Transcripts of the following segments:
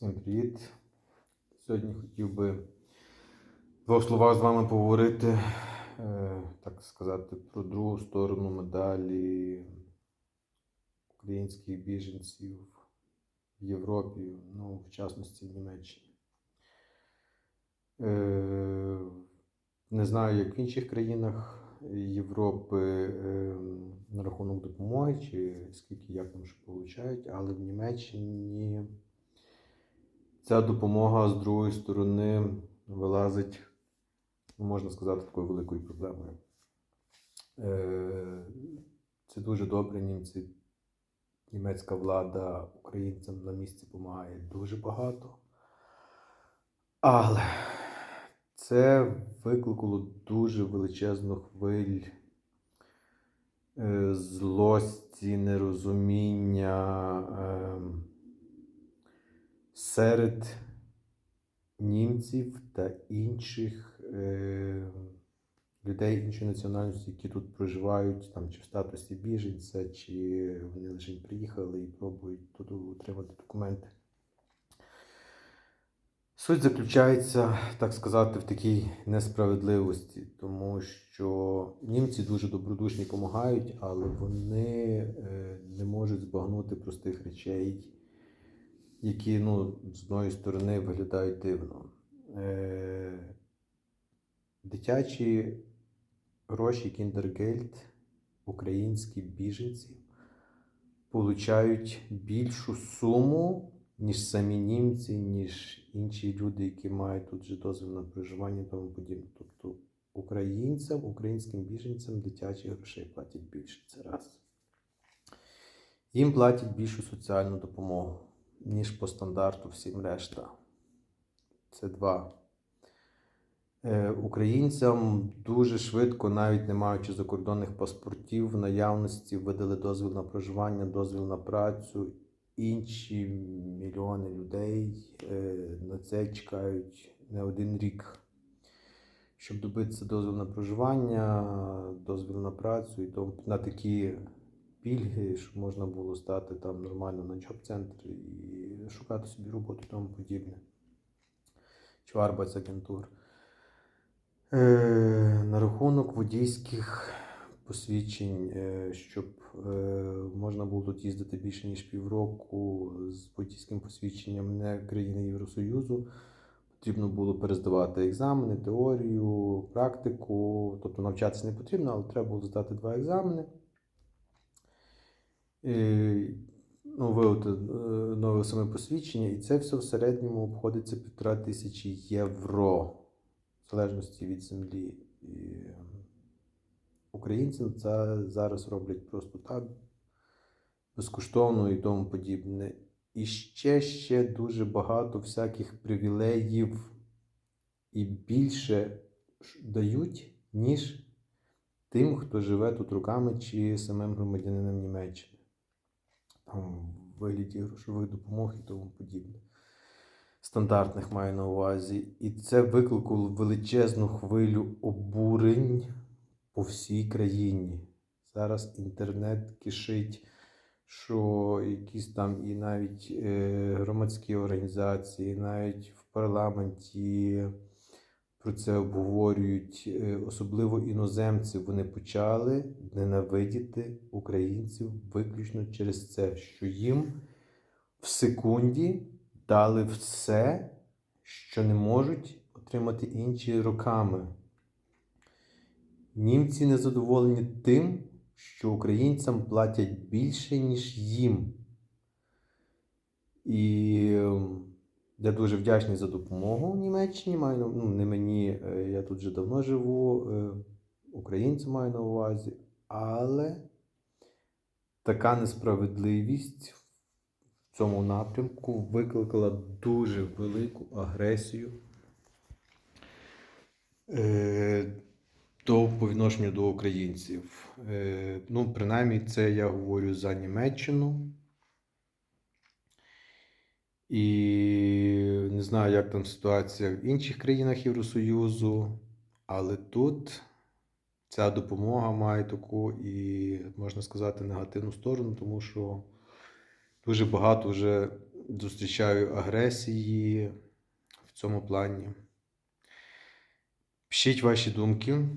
Всім привіт! Сьогодні хотів би в двох словах з вами поговорити, е, так сказати, про другу сторону медалі українських біженців в Європі, ну, в частності в Німеччині. Е, Не знаю, як в інших країнах Європи е, на рахунок допомоги, чи скільки як там що получають, але в Німеччині ця допомога з другої сторони вилазить, ну, можна сказати, такою великою проблемою. Е, Це дуже добре. Німці, німецька влада українцям на місці допомагає дуже багато. Але це викликало дуже величезну хвиль е, злості, нерозуміння. Серед німців та інших е, людей іншої національності, які тут проживають, там, чи в статусі біженця, чи вони лише приїхали і пробують тут отримати документи. Суть заключається, так сказати, в такій несправедливості, тому що німці дуже добродушні допомагають, але вони е, не можуть збагнути простих речей які ну, з одної сторони виглядають дивно. Е, Дитячі гроші Кіндергельд українські біженці получають більшу суму, ніж самі німці, ніж інші люди, які мають тут же дозвіл на проживання тому подібне. Тобто українцям, українським біженцям дитячі грошей платять більше. Це раз. Їм платять більшу соціальну допомогу ніж по стандарту всім решта. Це два. Е, Українцям дуже швидко, навіть не маючи закордонних паспортів, в наявності видали дозвіл на проживання, дозвіл на працю. Інші мільйони людей е, на це чекають не один рік. Щоб добитися дозвіл на проживання, дозвіл на працю і на такі пільги, щоб можна було стати там нормально на джоб-центр і шукати собі роботу і тому подібне. Чи агентур. Е, на рахунок водійських посвідчень, е, щоб е, можна було тут їздити більше ніж півроку з водійським посвідченням не країни Євросоюзу. Потрібно було перездавати екзамени, теорію, практику. Тобто навчатися не потрібно, але треба було здати два екзамени. І, ну, вивити нове саме посвідчення, і це все в середньому обходиться півтора тисячі євро, в залежності від землі. І Українці це зараз роблять просто так, безкоштовно і тому подібне. І ще ще дуже багато всяких привілеїв і більше дають, ніж тим, хто живе тут руками чи самим громадянином Німеччини там, в вигляді грошових допомог і тому подібне. Стандартних маю на увазі. І це викликало величезну хвилю обурень по всій країні. Зараз інтернет кишить, що якісь там і навіть е, громадські організації, навіть в парламенті про це обговорюють, е, особливо іноземці, вони почали ненавидіти українців виключно через це, що їм в секунді дали все, що не можуть отримати інші роками. Німці незадоволені тим, що українцям платять більше, ніж їм. І ем, я дуже вдячний за допомогу в Німеччині. Маю, ну, не мені, е, я тут вже давно живу, е, українці маю на увазі, але така несправедливість в цьому напрямку викликала дуже велику агресію е, до по відношенню до українців. Ну, принаймні, це я говорю за Німеччину. І не знаю, як там ситуація в інших країнах Євросоюзу, але тут ця допомога має таку і, можна сказати, негативну сторону, тому що дуже багато вже зустрічаю агресії в цьому плані. Пишіть ваші думки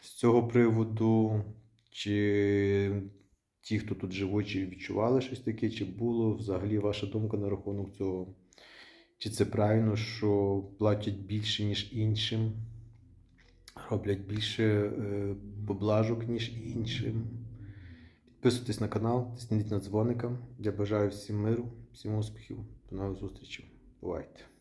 з цього приводу, чи ті, хто тут живуть, чи відчували щось таке, чи було взагалі ваша думка на рахунок цього. Чи це правильно, що платять більше, ніж іншим, роблять більше е, поблажок, ніж іншим. Підписуйтесь на канал, тисніть на дзвоника. Я бажаю всім миру, всім успіхів. До нових зустрічей. Бувайте!